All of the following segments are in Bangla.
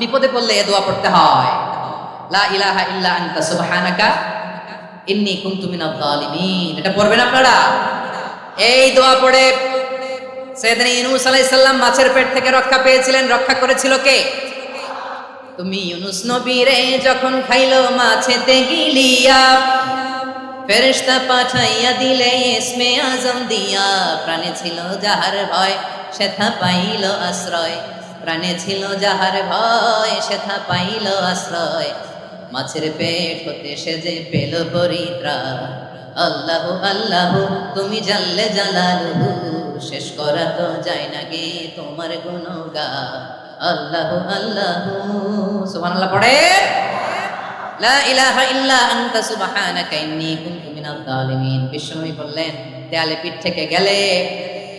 বিপদে পড়লে এ দোয়া পড়তে হয়। লা ইলাহা ইল্লা আনতা, সুবহানাকা, ইন্নী কুনতু মিনাজ জালিমিন এটা পড়বেন আপনারা? এই দোয়া পড়ে সৈয়দনা ইউনূস আলাইহিস সালাম মাছের পেট থেকে রক্ষা পেয়েছিলেন। রক্ষা করেছিল কে? তুমি ইউনুস নবীরে যখন খাইলো মাছেতে গিলিয়া, ফেরেশতা পাঠাইয়া দিলে ইসমে আজম দিয়া। প্রাণে ছিল যাহার ভয়, সেথা পাইল আশ্রয়। প্রাণে ছিল যাহার ভয় সেথা পাইল আশ্রয়। মাছের পেট হতে সে যে পেল পরিত্রা আল্লাহ আল্লাহ, তুমি জানলে জালালু শেষ করা তো যায় না গে তোমার গুণগা আল্লাহ আল্লাহ, সুবহানাল্লাহ পড়ে। লা ইলাহা ইল্লা আনতা, সুবহানাকা ইন্নী কুনতু মিনাজ জালিমিন বিষ্ণুই বললেন, দেয়ালে পিঠ থেকে গেলে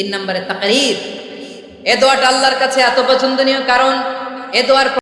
তিন নম্বরে তাকরির। এ দোয়াটা আল্লাহর কাছে এত পছন্দনীয় কারণ এ দোয়ার